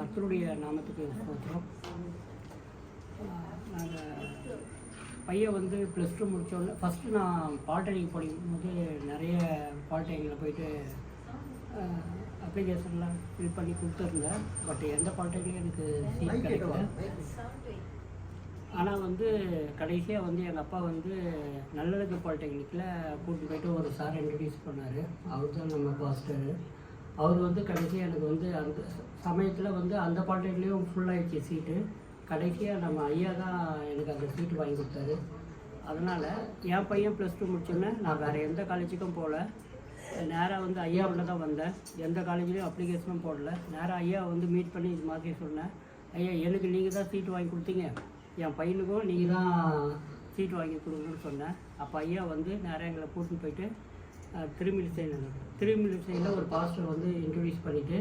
கர்த்தருடைய நாமத்துக்கு ஸ்தோத்திரம். நாங்கள் பையன் வந்து ப்ளஸ் டூ முடித்தோடனே ஃபஸ்ட்டு நான் பாலிடெக்னிக் படிக்கும்போது நிறைய பாலிடெக்னிக்கில் போயிட்டு அப்ளிகேஷன்லாம் ஃபில் பண்ணி கொடுத்துருந்தேன். பட் எந்த பாலிடெக்னிக் எனக்கு சீட் கிடைக்கல. ஆனால் வந்து கடைசியாக வந்து எங்கள் அப்பா வந்து நல்லழகு பாலிடெக்னிக்கில் கூட்டிட்டு போயிட்டு ஒரு சார் இன்ட்ரடியூஸ் பண்ணார். அவர் தான் நம்ம பாஸ்டர் அவர் வந்து கடைசியாக எனக்கு வந்து அந்த சமயத்தில் வந்து அந்த பாலிடெக்னிக்லேயும் ஃபுல்லாகிடுச்சு சீட்டு கடைசியாக நம்ம ஐயா தான் எனக்கு அந்த சீட்டு வாங்கி கொடுத்தாரு. அதனால் என் பையன் ப்ளஸ் டூ முடிச்சோன்னே நான் வேறு எந்த காலேஜுக்கும் போகல நேராக வந்து ஐயாவில் தான் வந்தேன். எந்த காலேஜ்லேயும் அப்ளிகேஷனும் போடல. நேராக ஐயா வந்து மீட் பண்ணி இது மாதிரி சொன்னேன். ஐயா எனக்கு நீங்கள் தான் சீட்டு வாங்கி கொடுத்தீங்க. என் பையனுக்கும் நீங்கள் தான் சீட்டு வாங்கி கொடுங்கன்னு சொன்னேன். அப்போ ஐயா வந்து நேராக எங்களை கூட்டின்னு போயிட்டு திருமிழிசையில் திருமிழிசையில் ஒரு பாஸ்டர் வந்து இன்ட்ரடியூஸ் பண்ணிவிட்டு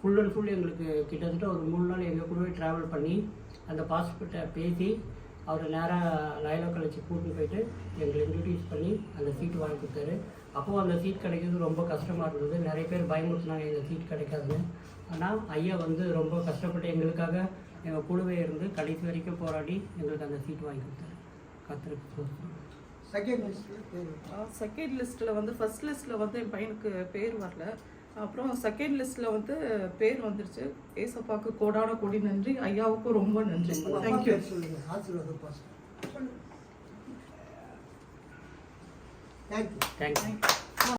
ஃபுல் அண்ட் ஃபுல் எங்களுக்கு கிட்டத்தட்ட ஒரு மூணு நாள் எங்கள் கூடவே ட்ராவல் பண்ணி அந்த பாஸ்டர்கிட்ட பேசி அவர் நேராக லயலோ கழிச்சு கூட்டின்னு போயிட்டு எங்களை இன்ட்ரடியூஸ் பண்ணி அந்த சீட்டு வாங்கி கொடுத்தாரு. அப்போது அந்த சீட் கிடைக்கிறது ரொம்ப கஷ்டமாக இருந்தது. நிறைய பேர் பயமுறுத்தினாங்க எங்கள் சீட் கிடைக்காதுன்னு. ஆனால் ஐயா வந்து ரொம்ப கஷ்டப்பட்டு எங்களுக்காக எங்கள் கூடவே இருந்து கடைசி வரைக்கும் போராடி எங்களுக்கு அந்த சீட் வாங்கி கொடுத்தாரு. கத்திரிக்கு செகண்ட் லிஸ்ட்டில் பேர் செகண்ட் லிஸ்ட்டில் வந்து ஃபர்ஸ்ட் லிஸ்ட்டில் வந்து என் பையனுக்கு பேர் வரல. அப்புறம் செகண்ட் லிஸ்ட்டில் வந்து பேர் வந்துருச்சு. ஏசப்பாக்கு கோடான கோடி நன்றி ஐயாவுக்கும் ரொம்ப நன்றி. தேங்க்யூ பேர் சொல்லுங்க. ஆசீர்வாத பாஸ்டர். Thank you thank you